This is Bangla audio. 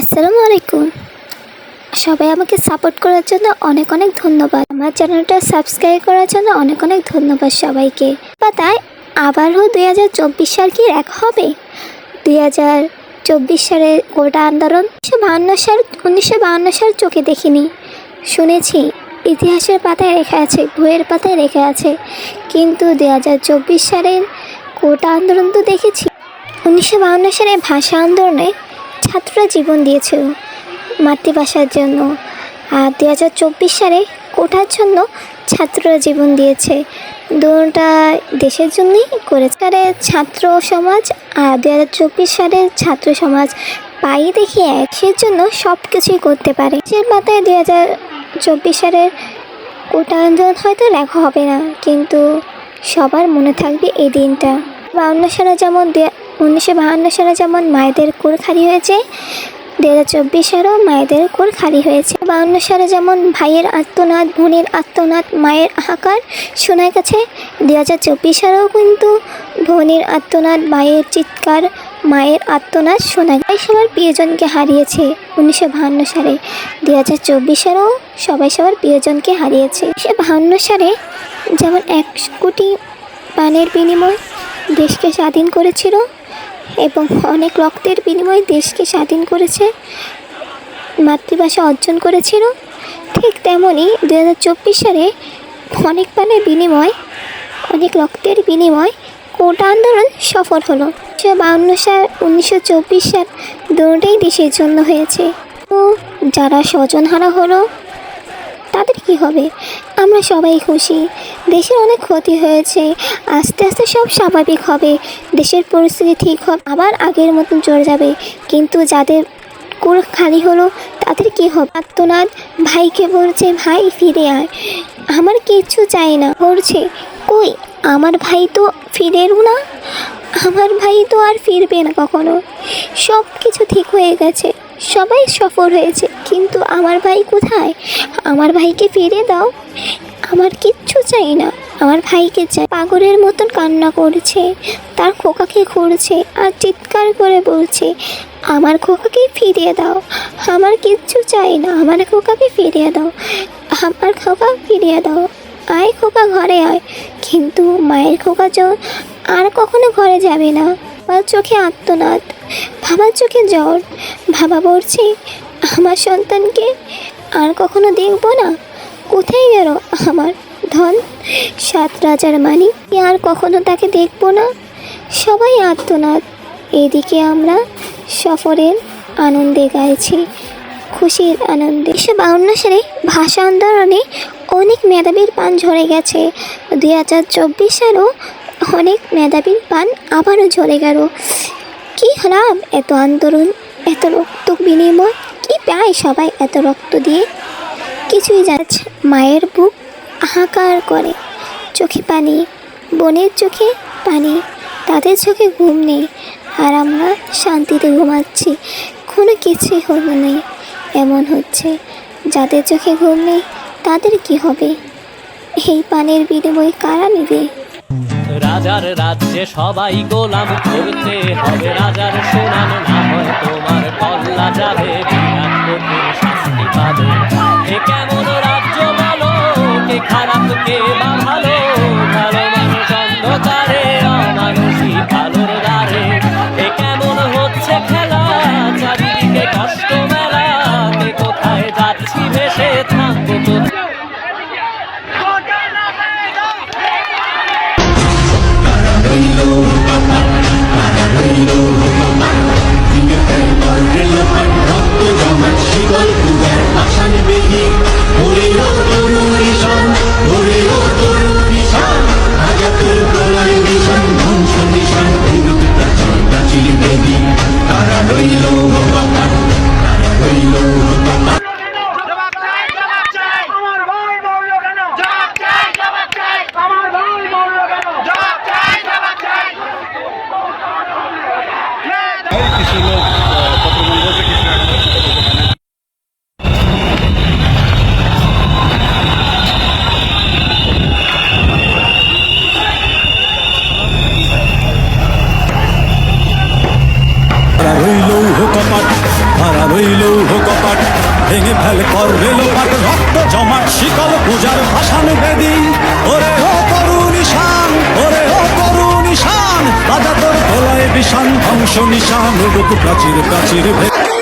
আসসালামু আলাইকুম। সবাই আমাকে সাপোর্ট করার জন্য অনেক অনেক ধন্যবাদ। আমার চ্যানেলটা সাবস্ক্রাইব করার জন্য অনেক অনেক ধন্যবাদ সবাইকে। পাতায় আবারও দুই হাজার চব্বিশ সাল কি এক হবে? দুই হাজার চব্বিশ সালে গোটা আন্দোলন উনিশশো বাহান্ন সাল, উনিশশো বাহান্ন সাল চোখে দেখিনি। শুনেছি, ইতিহাসের পাতায় রেখে আছে, বইয়ের পাতায় রেখে আছে। কিন্তু দুই হাজার চব্বিশ সালের কোটা আন্দোলন তো দেখেছি। উনিশশো বাহান্ন সালে ভাষা আন্দোলনে ছাত্ররা জীবন দিয়েছিল মাতৃভাষার জন্য। আর দু হাজার চব্বিশ সালে কোটার জন্য ছাত্ররা জীবন দিয়েছে। দুটা দেশের জন্যই করেছে। সালে ছাত্র সমাজ আর দু হাজার চব্বিশ সালের ছাত্র সমাজ পাই দেখি একের জন্য সব কিছুই করতে পারে। সে পাতায় দু হাজার চব্বিশ সালের কোটা আন্দোলন হয়তো লেখা হবে না, কিন্তু সবার মনে থাকবে এই দিনটা। বাউন্ন সালে যেমন উনিশশো বাহান্ন সালে যেমন মায়েদের কোর খালি হয়েছে দু হাজার চব্বিশ সালেও মায়েদের কোর খালি হয়েছে। বাউন্ন সালে যেমন ভাইয়ের আত্মনাদ, বোনের আত্মনাদ, মায়ের হাহাকার শোনা গেছে দু হাজার চব্বিশ সালেও কিন্তু বোনের আত্মনাদ, মায়ের চিৎকার, মায়ের আত্মনাদ শোনা যায় সবার প্রিয়জনকে হারিয়েছে উনিশশো বাহান্ন সালে। দু হাজার চব্বিশ সালেও সবাই সবার প্রিয়জনকে হারিয়েছে। উনিশশো বাহান্ন সালে যেমন এক কোটি পানের বিনিময় দেশকে স্বাধীন করেছিল এবং অনেক রক্তের বিনিময়ে দেশকে স্বাধীন করেছে, মাতৃভাষা অর্জন করেছিল। ঠিক তেমনই দু হাজার চব্বিশ সালে অনেক প্রাণের বিনিময়, অনেক রক্তের বিনিময় কোটা আন্দোলন সফল হলো। উনিশশো বাউন্ন সাল, উনিশশো চব্বিশ সাল দুটোই দেশের জন্য হয়েছে। তো যারা স্বজনহারা হলো তাদের কি হবে? আমরা সবাই খুশি। দেশের অনেক ক্ষতি হয়েছে। আস্তে আস্তে সব স্বাভাবিক হবে। দেশের পরিস্থিতি ঠিক হবে। আবার আগের মতন চলে যাবে। কিন্তু যাদের কুল খালি হলো, তাদের কি হবে? আত্মনাদ ভাইকে বলছে, ভাই, ফিরে আয়। আমার কিচ্ছু চাই না। বলছে, কই? আমার ভাই তো ফিরেরও না। আমার ভাই তো আর ফিরবে না কখনো। সব কিছু ঠিক হয়ে গেছে। সবাই সফল হয়েছে, কিন্তু আমার ভাই কোথায়? আমার ভাইকে ফিরে দাও। আমার কিচ্ছু চাই না। আমার ভাইকে চাই। পাগলের মতন কান্না করছে, তার খোকাকে খুঁড়ছে আর চিৎকার করে বলছে, আমার খোকাকে ফিরিয়ে দাও। আমার কিচ্ছু চাই না। আমার খোকাকে ফিরিয়ে দাও। আমার খোকা ফিরিয়ে দাও। আয় খোকা, ঘরে আয়। কিন্তু মায়ের খোকা চো আর কখনো ঘরে যাবে না। বাবার চোখে আত্মনাদ, বাবার চোখে জ্বর। বাবা বলছে, আমার সন্তানকে আর কখনো দেখব না। কোথায় গেল আমার ধন? সাত রাজার মানি আর কখনো তাকে দেখব না? সবাই আত্মনাদ। এদিকে আমরা সফরের আনন্দে গাইছি, খুশির আনন্দে। উনিশশো বাউন্ন সালে ভাষা আন্দোলনে অনেক মেধাবীর পান ঝরে গেছে। দুই হাজার চব্বিশ সালেও অনেক মেধাবীর পান, আবারও ঝরে গেল। কি হলাম এত আন্দোলন, এত রক্ত বিনিময়, কি পায় সবাই এত রক্ত দিয়ে? কিছুই যাচ্ছে মায়ের বুক হাহাকার করে। চোখে পানি, বোনের চোখে পানি, তাদের চোখে ঘুম নেই। আর আমরা শান্তিতে ঘুমাচ্ছি, কোনো কিছুই হলো নেই এমন হচ্ছে, যাদের চোখে ঘুম নেই, তাদের কি হবে? এই পানের বিনিময় কারা নেবে? রাজার রাজ্যে সবাই গোলাম করতে হবে। রাজার সুনাম না হয় তোমার, কল্লা যাবে বিরাট কঠিন শাস্তি পাবে। কেমন রাজ্য বলো, কে খারাপ, কে ওই লৌহ কপাট, ভেঙে ফেল কর রেলোপাট রক্ত জমাট, শিকল পূজার ভাষান বেদি। ওরে ও তরুণ ঈশান ওরে ও তরুণ ঈশান রাজা তোর গলায় বিষান, ধ্বংস নিশান, রূপ প্রাচীর প্রাচীর ভে